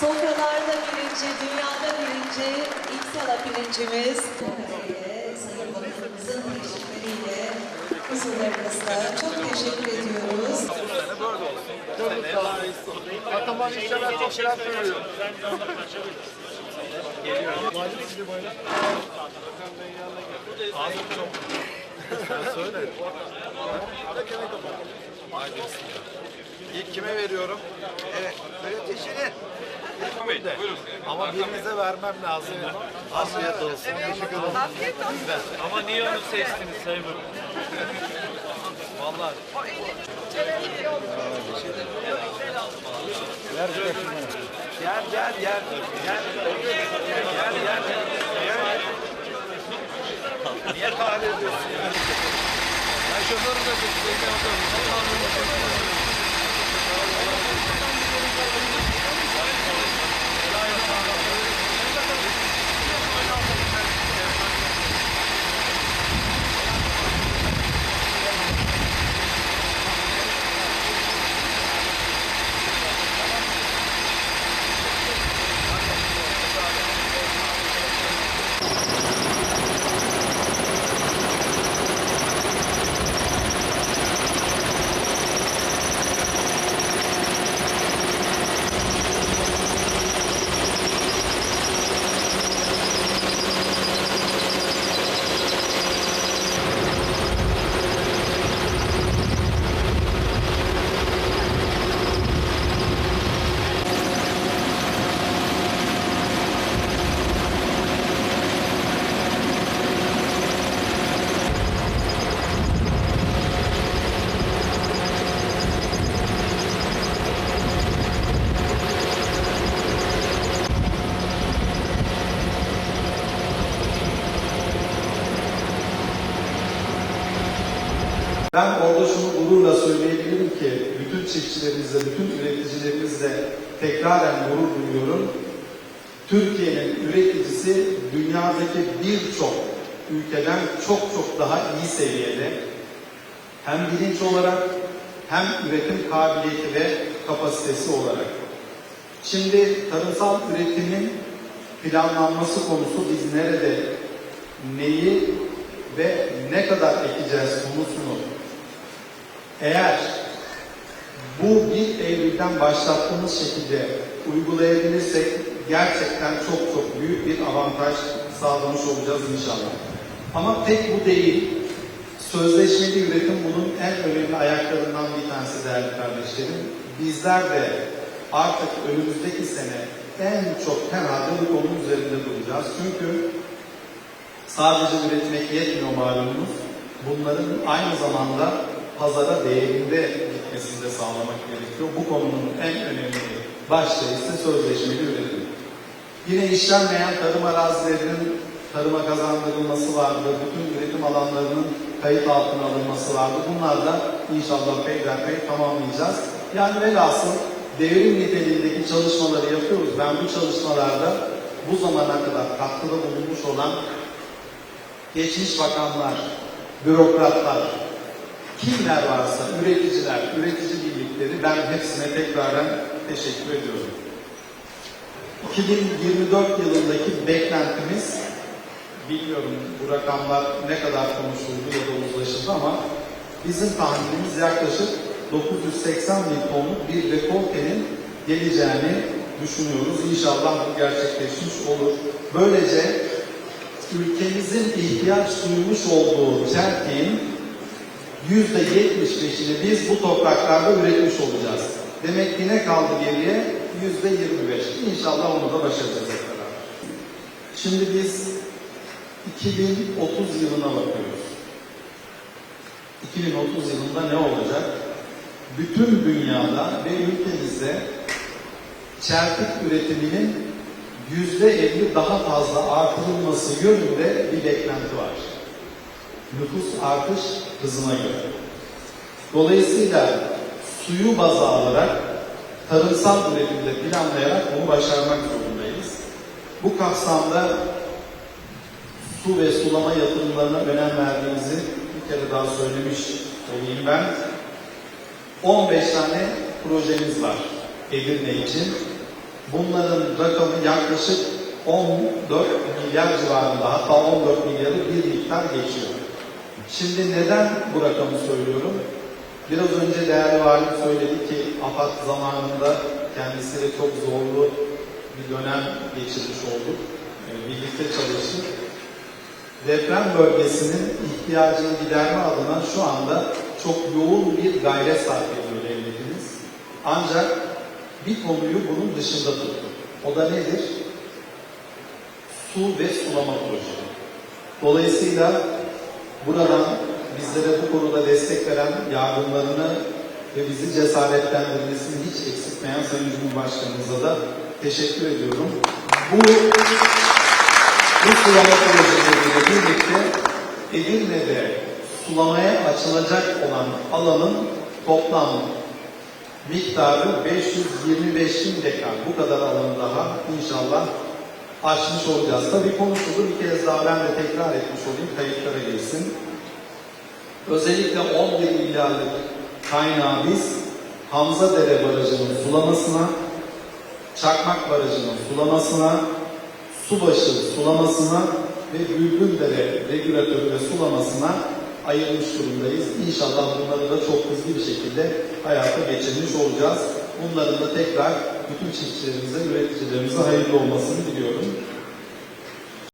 Sofralarda birinci, dünyada birinci İksala pirincimiz. Sayın Bakanımızın teşvikleriyle huzurlarınızda çok teşekkür ediyoruz. Ataman işler çok şeyler söylüyor. İlk kime veriyorum? Evet, böyle teşekkür Ama birinize vermem lazım. Afiyet olsun. Teşekkür ederim. Ama niye onu seçtiniz Sayın Bakan? Vallahi gel gel gel. Gel. Gel gel. Gel. Niye kahve ediyorsun ya? Ben şoförüm de Ben orada şunu gururla söyleyebilirim ki bütün çiftçilerimizle, bütün üreticilerimizle tekraren gurur duyuyorum. Türkiye'nin üreticisi dünyadaki birçok ülkeden çok çok daha iyi seviyede. Hem bilinç olarak hem üretim kabiliyeti ve kapasitesi olarak. Şimdi tarımsal üretimin planlanması konusu biz nerede, neyi ve ne kadar ekeceğiz konusunu eğer bu 1 Eylül'den başlattığımız şekilde uygulayabilirsek gerçekten çok çok büyük bir avantaj sağlamış olacağız inşallah. Ama tek bu değil. Sözleşmeli üretim bunun en önemli ayaklarından bir tanesi değerli kardeşlerim. Bizler de artık önümüzdeki sene en çok herhalde bu konu üzerinde duracağız. Çünkü sadece üretmek yetmiyor malumunuz. Bunların aynı zamanda pazara değerinde gitmesini de sağlamak gerekiyor. Bu konunun en önemli başlığı ise sözleşmeli üretim. Yine işlenmeyen tarım arazilerinin tarıma kazandırılması vardı. Bütün üretim alanlarının kayıt altına alınması vardı. Bunlar da inşallah peyderpey tamamlayacağız. Yani velhasıl devrim niteliğindeki çalışmaları yapıyoruz. Ben bu çalışmalarda bu zamana kadar katkıda bulunmuş olan geçmiş bakanlar, bürokratlar, kimler varsa, üreticiler, üretici birlikleri ben hepsine tekraren teşekkür ediyorum. 2024 yılındaki beklentimiz bilmiyorum bu rakamlar ne kadar konuşuldu ya da uzlaşıldı ama bizim tahminimiz yaklaşık 980 bin tonluk bir rekoltenin geleceğini düşünüyoruz. İnşallah bu gerçekleşmiş olur. Böylece ülkemizin ihtiyaç duymuş olduğu çeltiğin yüzde 75'ini biz bu topraklarda üretmiş olacağız. Demek ki ne kaldı geriye? Yüzde 25. İnşallah onu da başaracağız. Şimdi biz 2030 yılına bakıyoruz. 2030 yılında ne olacak? Bütün dünyada ve ülkemizde çeltik üretiminin yüzde elli daha fazla artırılması yönünde bir beklenti var. Nüfus artış hızına göre. Dolayısıyla suyu baza alarak tarımsal üretimde planlayarak bunu başarmak zorundayız. Bu kapsamda su ve sulama yatırımlarına önem verdiğimizi bir kere daha söylemiş olayım ben. 15 tane projemiz var Edirne için. Bunların rakamı yaklaşık 14 milyar civarında hatta 14 milyarı bir miktar geçiyor. Şimdi neden bu rakamı söylüyorum? Biraz önce değerli valim söyledi ki AFAD zamanında kendisiyle çok zorlu bir dönem geçirmiş olduk. Ee, Birlikte çalıştık. Deprem bölgesinin ihtiyacını giderme adına şu anda çok yoğun bir gayret sarf ediyor devletimiz. Ancak bir konuyu bunun dışında tuttu. O da nedir? Su ve sulama projeleri. Dolayısıyla buradan bizlere bu konuda destek veren yardımlarını ve bizi cesaretlendirmesini hiç eksiltmeyen Sayın Cumhurbaşkanımıza da teşekkür ediyorum. Bu bu sulama projeleriyle birlikte Edirne'de sulamaya açılacak olan alanın toplam miktarı 525 bin dekar. Bu kadar alanı daha inşallah aşmış olacağız. Tabii konuşuldu. Bir kez daha ben de tekrar etmiş olayım. Kayıtlara girsin. Özellikle 11 milyarlık kaynağı biz Hamzadere Barajı'nın sulamasına, Çakmak Barajı'nın sulamasına, Subaşı sulamasına ve Bülbüldere regülatörü ve sulamasına ayırmış durumdayız. İnşallah bunları da çok hızlı bir şekilde hayata geçirmiş olacağız. Bunların da tekrar bütün çiftçilerimize, üreticilerimize hayırlı olmasını diliyorum.